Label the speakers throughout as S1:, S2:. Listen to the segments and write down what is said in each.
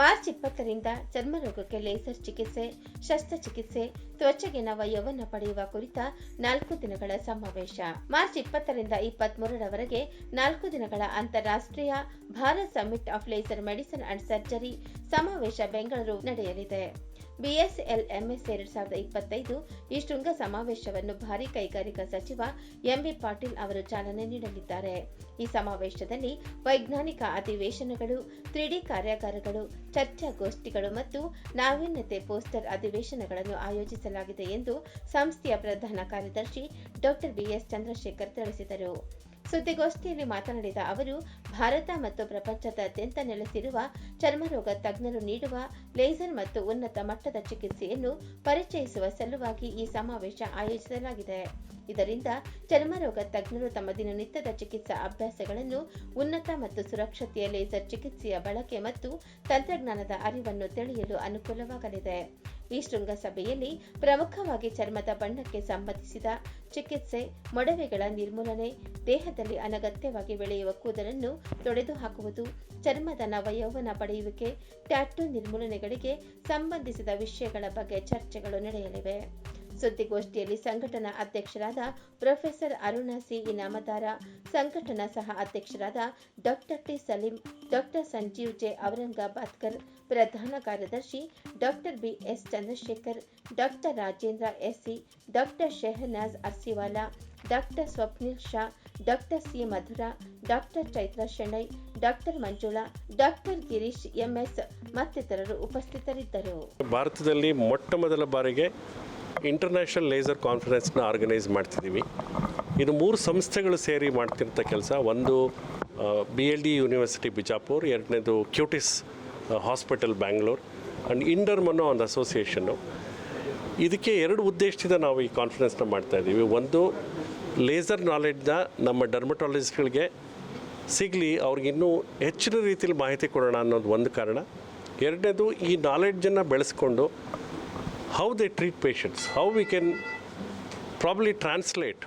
S1: March ಇಪ್ಪತ್ತರಿಂದ ಚರ್ಮರೋಗಕ್ಕೆ laser ಚಿಕಿತ್ಸೆ, ಶಸ್ತ್ರಚಿಕಿತ್ಸೆ, ತ್ವಚೆಗೆ ನವ ಯೌವನ ಪಡೆಯುವ ಕುರಿತ ನಾಲ್ಕು ದಿನಗಳ ಸಮಾವೇಶ. ಮಾರ್ಚ್ ಇಪ್ಪತ್ತರಿಂದ ಇಪ್ಪತ್ಮೂರರವರೆಗೆ ನಾಲ್ಕು ದಿನಗಳ ಅಂತಾರಾಷ್ಟ್ರೀಯ Bharat summit of laser medicine and surgery ಸಮಾವೇಶ ಬೆಂಗಳೂರು ನಡೆಯಲಿದೆ. ಬಿಎಸ್ಎಲ್ ಎಂಎಸ್ ಎರಡ್ ಸಾವಿರದ ಇಪ್ಪತ್ತೈದು ಈ ಶೃಂಗ ಸಮಾವೇಶವನ್ನು ಭಾರಿ ಕೈಗಾರಿಕಾ ಸಚಿವ ಎಂಬಿ ಪಾಟೀಲ್ ಅವರು ಚಾಲನೆ ನೀಡಲಿದ್ದಾರೆ. ಈ ಸಮಾವೇಶದಲ್ಲಿ ವೈಜ್ಞಾನಿಕ ಅಧಿವೇಶನಗಳು, ತ್ರೀಡಿ ಕಾರ್ಯಾಗಾರಗಳು ಚರ್ಚಾಗೋಷ್ಠಿಗಳು ಮತ್ತು ನಾವೀನ್ಯತೆ ಪೋಸ್ಟರ್ ಅಧಿವೇಶನಗಳನ್ನು ಆಯೋಜಿಸಲಾಗಿದೆ ಎಂದು ಸಂಸ್ಥೆಯ ಪ್ರಧಾನ ಕಾರ್ಯದರ್ಶಿ ಡಾಕ್ಟರ್ ಬಿಎಸ್ ಚಂದ್ರಶೇಖರ್ ತಿಳಿಸಿದರು. ಸುದ್ದಿಗೋಷ್ಠಿಯಲ್ಲಿ ಮಾತನಾಡಿದ ಅವರು, ಭಾರತ ಮತ್ತು ಪ್ರಪಂಚದಾದ್ಯಂತ ನೆಲೆಸಿರುವ ಚರ್ಮರೋಗ ತಜ್ಞರು ನೀಡುವ ಲೇಸರ್ ಮತ್ತು ಉನ್ನತ ಮಟ್ಟದ ಚಿಕಿತ್ಸೆಯನ್ನು ಪರಿಚಯಿಸುವ ಸಲುವಾಗಿ ಈ ಸಮಾವೇಶ ಆಯೋಜಿಸಲಾಗಿದೆ. ಇದರಿಂದ ಚರ್ಮರೋಗ ತಜ್ಞರು ತಮ್ಮ ದಿನನಿತ್ಯದ ಚಿಕಿತ್ಸಾ ಅಭ್ಯಾಸಗಳನ್ನು ಉನ್ನತ ಮತ್ತು ಸುರಕ್ಷತೆಯ ಲೇಸರ್ ಚಿಕಿತ್ಸೆಯ ಬಳಕೆ ಮತ್ತು ತಂತ್ರಜ್ಞಾನದ ಅರಿವನ್ನು ತಿಳಿಯಲು ಅನುಕೂಲವಾಗಲಿದೆ. ಈ ಶೃಂಗಸಭೆಯಲ್ಲಿ ಪ್ರಮುಖವಾಗಿ ಚರ್ಮದ ಬಣ್ಣಕ್ಕೆ ಸಂಬಂಧಿಸಿದ ಚಿಕಿತ್ಸೆ, ಮೊಡವೆಗಳ ನಿರ್ಮೂಲನೆ, ದೇಹದಲ್ಲಿ ಅನಗತ್ಯವಾಗಿ ಬೆಳೆಯುವ ಕೂದಲನ್ನು ತೊಡೆದುಹಾಕುವುದು, ಚರ್ಮದ ನವಯೌವನ ಪಡೆಯುವಿಕೆ, ಟ್ಯಾಟೂ ನಿರ್ಮೂಲನೆಗಳಿಗೆ ಸಂಬಂಧಿಸಿದ ವಿಷಯಗಳ ಬಗ್ಗೆ ಚರ್ಚೆಗಳು ನಡೆಯಲಿವೆ. ಸುದ್ದಿಗೋಷ್ಠಿಯಲ್ಲಿ ಸಂಘಟನಾ ಅಧ್ಯಕ್ಷರಾದ ಪ್ರೊಫೆಸರ್ ಅರುಣ ಸಿ ಇನಾಮದಾರ, ಸಂಘಟನಾ ಸಹ ಅಧ್ಯಕ್ಷರಾದ doctor T Saleem, doctor Sanjeev J Aurangabadkar, ಪ್ರಧಾನ ಕಾರ್ಯದರ್ಶಿ doctor B S Chandrashekhar, doctor Rajendra S C, doctor Shehnaz Arsiwala, doctor Swapnil Shah, doctor C Madhura, doctor Chaitra Shenoy, doctor Manjula, doctor Girish M S ಮತ್ತಿತರರು ಉಪಸ್ಥಿತರಿದ್ದರು.
S2: ಭಾರತದಲ್ಲಿ ಮೊಟ್ಟ ಮೊದಲ ಬಾರಿಗೆ international laser ಕಾನ್ಫರೆನ್ಸ್ನ organise ಮಾಡ್ತಿದ್ದೀವಿ. ಇದು ಮೂರು ಸಂಸ್ಥೆಗಳು ಸೇರಿ ಮಾಡ್ತಿರ್ತ ಕೆಲಸ. ಒಂದು B L D university Bijapur, ಎರಡನೇದು Cutis hospital Bangalore and Inderm ಅನ್ನೋ ಒಂದು ಅಸೋಸಿಯೇಷನ್ನು ಇದಕ್ಕೆ ಎರಡು ಉದ್ದೇಶದಿಂದ ನಾವು ಈ ಕಾನ್ಫರೆನ್ಸ್ನ ಮಾಡ್ತಾ ಇದ್ದೀವಿ. ಒಂದು ಲೇಸರ್ ನಾಲೆಡ್ನ ನಮ್ಮ ಡರ್ಮಟಾಲಜಿಸ್ಟ್ಗಳಿಗೆ ಸಿಗಲಿ ಅವ್ರಿಗಿನ್ನೂ ಹೆಚ್ಚಿನ ರೀತಿಯಲ್ಲಿ ಮಾಹಿತಿ ಕೊಡೋಣ ಅನ್ನೋದು ಒಂದು ಕಾರಣ. ಎರಡನೇದು, ಈ ನಾಲೆಡ್ಜನ್ನು ಬೆಳೆಸ್ಕೊಂಡು how they treat patients, how we can probably translate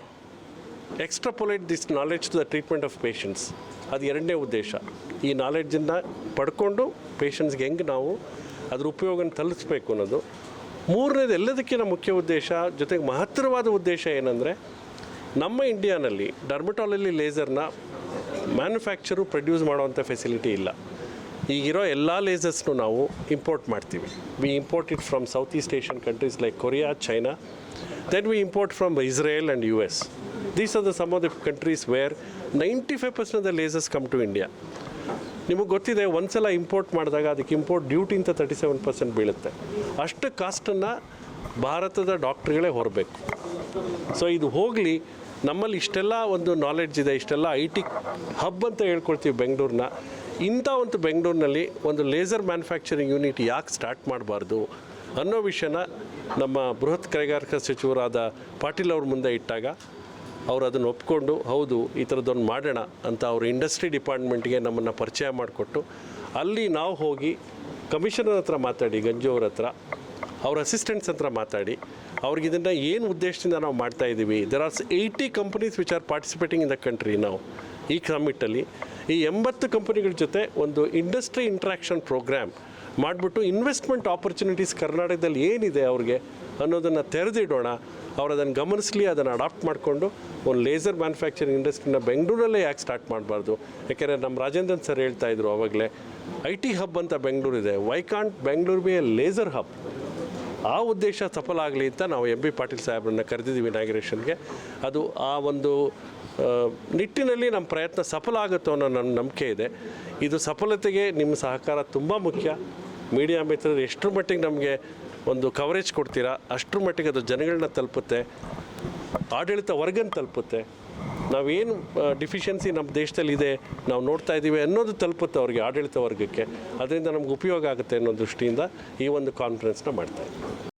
S2: extrapolate this knowledge to the treatment of patients ಅದು ಎರಡನೇ ಉದ್ದೇಶ. ಈ ನಾಲೆಡ್ಜನ್ನು ಪಡ್ಕೊಂಡು ಪೇಷಂಟ್ಸ್ಗೆ ಹೆಂಗೆ ನಾವು ಅದ್ರ ಉಪಯೋಗನ ತಲುಪಿಸ್ಬೇಕು ಅನ್ನೋದು. ಮೂರನೇದು ಎಲ್ಲದಕ್ಕಿಂತ ಮುಖ್ಯ ಉದ್ದೇಶ ಜೊತೆಗೆ ಮಹತ್ತರವಾದ ಉದ್ದೇಶ ಏನಂದರೆ ನಮ್ಮ ಇಂಡಿಯಾನಲ್ಲಿ ಡರ್ಮಟಾಲಜಿ ಲೇಸರ್ನ ಮ್ಯಾನುಫ್ಯಾಕ್ಚರು ಪ್ರೊಡ್ಯೂಸ್ ಮಾಡುವಂಥ ಫೆಸಿಲಿಟಿ ಇಲ್ಲ. ಈಗಿರೋ ಎಲ್ಲ ಲೇಸರ್ಸ್ನು ನಾವು ಇಂಪೋರ್ಟ್ ಮಾಡ್ತೀವಿ. We import it from south east Asian countries like Korea China then we import from Israel and U S these are the some of the countries where ninety five percent the lasers come to India ನಿಮಗೆ ಗೊತ್ತಿದೆ ಒಂದ್ಸಲ import ಮಾಡಿದಾಗ ಅದಕ್ಕೆ import duty ಅಂತ thirty seven percent ಬೀಳುತ್ತೆ. ಅಷ್ಟು ಕಾಸ್ಟನ್ನು ಭಾರತದ ಡಾಕ್ಟ್ರುಗಳೇ ಹೊರಬೇಕು. ಸೊ ಇದು ಹೋಗಲಿ, ನಮ್ಮಲ್ಲಿ ಇಷ್ಟೆಲ್ಲ ಒಂದು ನಾಲೆಡ್ಜ್ ಇದೆ, ಇಷ್ಟೆಲ್ಲ ಐ ಟಿ ಹಬ್ ಅಂತ ಹೇಳ್ಕೊಳ್ತೀವಿ ಬೆಂಗಳೂರನ್ನ ಇಂಥ ಒಂದು ಬೆಂಗಳೂರಿನಲ್ಲಿ ಒಂದು ಲೇಸರ್ ಮ್ಯಾನುಫ್ಯಾಕ್ಚರಿಂಗ್ ಯೂನಿಟ್ ಯಾಕೆ ಸ್ಟಾರ್ಟ್ ಮಾಡಬಾರ್ದು ಅನ್ನೋ ವಿಷಯನ ನಮ್ಮ ಬೃಹತ್ ಕೈಗಾರಿಕಾ ಸಚಿವರಾದ ಪಾಟೀಲ್ ಅವ್ರ ಮುಂದೆ ಇಟ್ಟಾಗ ಅವರು ಅದನ್ನು ಒಪ್ಕೊಂಡು, ಹೌದು, ಈ ಥರದ್ದೊಂದು ಮಾಡೋಣ ಅಂತ ಅವರು ಇಂಡಸ್ಟ್ರಿ ಡಿಪಾರ್ಟ್ಮೆಂಟ್ಗೆ ನಮ್ಮನ್ನು ಪರಿಚಯ ಮಾಡಿಕೊಟ್ಟು, ಅಲ್ಲಿ ನಾವು ಹೋಗಿ ಕಮಿಷನರ್ ಹತ್ರ ಮಾತಾಡಿ, ಗಂಜು ಅವ್ರ ಹತ್ರ, ಅವ್ರ ಅಸಿಸ್ಟೆಂಟ್ಸ್ ಹತ್ರ ಮಾತಾಡಿ, ಅವ್ರಿಗೆ ಇದನ್ನು ಏನು ಉದ್ದೇಶದಿಂದ ನಾವು ಮಾಡ್ತಾ ಇದ್ದೀವಿ there are eighty companies which are participating in the country ನಾವು ಈ ಕ್ರಮಿಟ್ಟಲ್ಲಿ ಈ ಎಂಬತ್ತು ಕಂಪನಿಗಳ ಜೊತೆ ಒಂದು ಇಂಡಸ್ಟ್ರಿ ಇಂಟ್ರಾಕ್ಷನ್ ಪ್ರೋಗ್ರಾಮ್ ಮಾಡಿಬಿಟ್ಟು ಇನ್ವೆಸ್ಟ್ಮೆಂಟ್ ಆಪರ್ಚುನಿಟೀಸ್ ಕರ್ನಾಟಕದಲ್ಲಿ ಏನಿದೆ ಅವ್ರಿಗೆ ಅನ್ನೋದನ್ನು ತೆರೆದಿಡೋಣ ಅವ್ರು ಅದನ್ನು ಗಮನಿಸಲಿ, ಅದನ್ನು ಅಡಾಪ್ಟ್ ಮಾಡಿಕೊಂಡು ಒಂದು ಲೇಸರ್ ಮ್ಯಾನುಫ್ಯಾಕ್ಚರಿಂಗ್ ಇಂಡಸ್ಟ್ರಿನ ಬೆಂಗಳೂರಲ್ಲೇ ಯಾಕೆ ಸ್ಟಾರ್ಟ್ ಮಾಡಬಾರ್ದು? ಯಾಕೆಂದರೆ ನಮ್ಮ ರಾಜೇಂದ್ರನ್ ಸರ್ ಹೇಳ್ತಾ ಇದ್ರು ಅವಾಗಲೇ, ಐ ಟಿ ಹಬ್ ಅಂತ ಬೆಂಗಳೂರು ಇದೆ why can't Bengaluru be a laser hub ಆ ಉದ್ದೇಶ ಸಫಲ ಆಗಲಿ ಅಂತ ನಾವು ಎಂ ಬಿ ಪಾಟೀಲ್ ಸಾಹೇಬ್ರನ್ನ ಕರೆದಿದ್ದೀವಿ ಇನಾಗ್ರೇಷನ್ಗೆ ಅದು ಆ ಒಂದು ನಿಟ್ಟಿನಲ್ಲಿ ನಮ್ಮ ಪ್ರಯತ್ನ ಸಫಲ ಆಗುತ್ತೋ ಅನ್ನೋ ನನ್ನ ನಂಬಿಕೆ ಇದೆ. ಇದು ಸಫಲತೆಗೆ ನಿಮ್ಮ ಸಹಕಾರ ತುಂಬ ಮುಖ್ಯ. ಮೀಡಿಯಾ ಮಿತ್ರರು ಎಷ್ಟರ ಮಟ್ಟಿಗೆ ನಮಗೆ ಒಂದು ಕವರೇಜ್ ಕೊಡ್ತೀರಾ, ಅಷ್ಟರ ಮಟ್ಟಿಗೆ ಅದು ಜನಗಳನ್ನ ತಲುಪುತ್ತೆ, ಆಡಳಿತ ವರ್ಗನ ತಲುಪುತ್ತೆ. ನಾವೇನು ಡಿಫಿಷಿಯನ್ಸಿ ನಮ್ಮ ದೇಶದಲ್ಲಿ ಇದೆ, ನಾವು ನೋಡ್ತಾ ಇದ್ದೀವಿ ಅನ್ನೋದು ತಲುಪುತ್ತೆ ಅವ್ರಿಗೆ ಆಡಳಿತ ವರ್ಗಕ್ಕೆ. ಅದರಿಂದ ನಮ್ಗೆ ಉಪಯೋಗ ಆಗುತ್ತೆ ಅನ್ನೋ ದೃಷ್ಟಿಯಿಂದ ಈ ಒಂದು ಕಾನ್ಫರೆನ್ಸ್ನ ಮಾಡ್ತಾ ಇದ್ದೀವಿ.